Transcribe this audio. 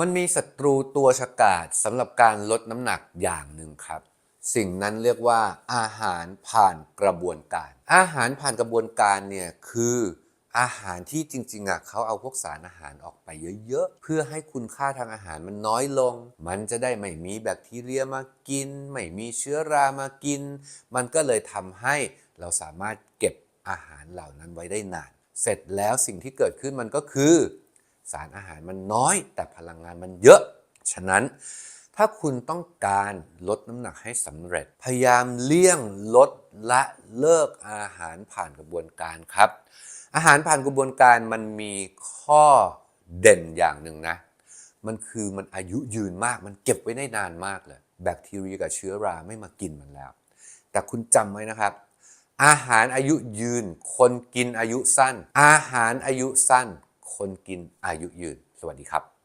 มันมีศัตรูตัวฉกาจสำหรับการลดน้ำหนักอย่างหนึ่งครับ สิ่งนั้นเรียกว่าอาหารผ่านกระบวนการ อาหารผ่านกระบวนการเนี่ยคืออาหารที่จริงๆอะเขาเอาพวกสารอาหารออกไปเยอะๆ เพื่อให้คุณค่าทางอาหารมันน้อยลง มันจะได้ไม่มีแบคทีเรียมากิน ไม่มีเชื้อรามากิน มันก็เลยทำให้เราสามารถเก็บอาหารเหล่านั้นไว้ได้นาน เสร็จแล้วสิ่งที่เกิดขึ้นมันก็คือ สารอาหารมันน้อย แต่พลังงานมันเยอะ ฉะนั้นถ้าคุณต้องการลดน้ำหนักให้สำเร็จ พยายามเลี่ยงลดละเลิกอาหารผ่านกระบวนการครับ อาหารผ่านกระบวนการมันมีข้อเด่นอย่างหนึ่งนะ มันคือมันอายุยืนมาก มันเก็บไว้ได้นานมากเลย แบคทีเรียกับเชื้อราไม่มากินมันแล้ว แต่คุณจำไว้นะครับ อาหารอายุยืน คนกินอายุสั้น อาหารอายุสั้น คนกินอายุยืน สวัสดีครับ